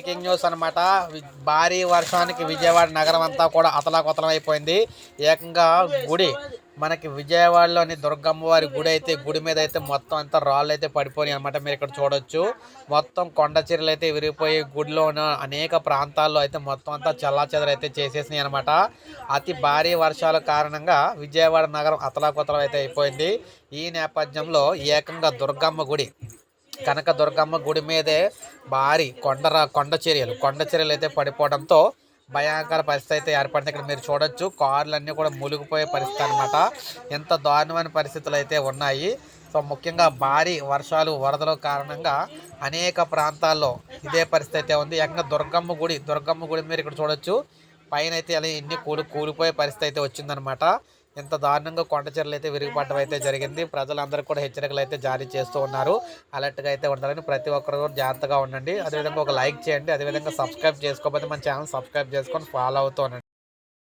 Breaking news అనమాట భారీ వర్షానికి విజయవాడ నగరం అంతా కూడా అతలాకుతలం అయిపోయింది. ఏకంగా గుడి మనకి విజయవాడలోని దుర్గమ్మ వారి గుడి అయితే గుడి మీద అయితే మొత్తం అంతా రాళ్ళు అయితే పడిపోయి అనమాట మీరు ఇక్కడ చూడొచ్చు. మొత్తం కొండ చీరలు అయితే విరిగిపోయి గుడిలో ఉన్న అనేక ప్రాంతాల్లో అయితే మొత్తం అంతా చల్లాచెదరు అయితే చేసేసినాయి అనమాట అతి భారీ వర్షాల కారణంగా విజయవాడ నగరం అతలాకుతలం అయితే అయిపోయింది. ఈ నేపథ్యంలో ఏకంగా దుర్గమ్మ గుడి కనక దుర్గమ్మ గుడి మీదే భారీ కొండర కొండ చర్యలు. కొండ చర్యలు అయితే పడిపోవడంతో భయంకర పరిస్థితి అయితే ఏర్పడింది. ఇక్కడ మీరు చూడొచ్చు కార్లన్నీ కూడా మునిగిపోయే పరిస్థితి అనమాట ఎంత దారుణమైన పరిస్థితులు అయితే ఉన్నాయి. సో ముఖ్యంగా భారీ వర్షాలు వరదల కారణంగా అనేక ప్రాంతాల్లో ఇదే పరిస్థితి అయితే ఉంది. ఏకంగా దుర్గమ్మ గుడి దుర్గమ్మ గుడి మీరు ఇక్కడ చూడొచ్చు. పైన అయితే అలా ఎన్ని కూలి కూలిపోయే పరిస్థితి అయితే వచ్చిందనమాట ఇంత దారుణంగా కొండ చర్యలు అయితే విరిగిపడడం అయితే జరిగింది. ప్రజలందరూ కూడా హెచ్చరికలు అయితే జారీ చేస్తూ ఉన్నారు. అలర్ట్గా అయితే ఉండాలని ప్రతి ఒక్కరు కూడా జాగ్రత్తగా ఉండండి. అదేవిధంగా ఒక లైక్ చేయండి. అదేవిధంగా సబ్స్క్రైబ్ చేసుకోకపోతే మన ఛానల్ సబ్స్క్రైబ్ చేసుకొని ఫాలో అవుతూ ఉండండి.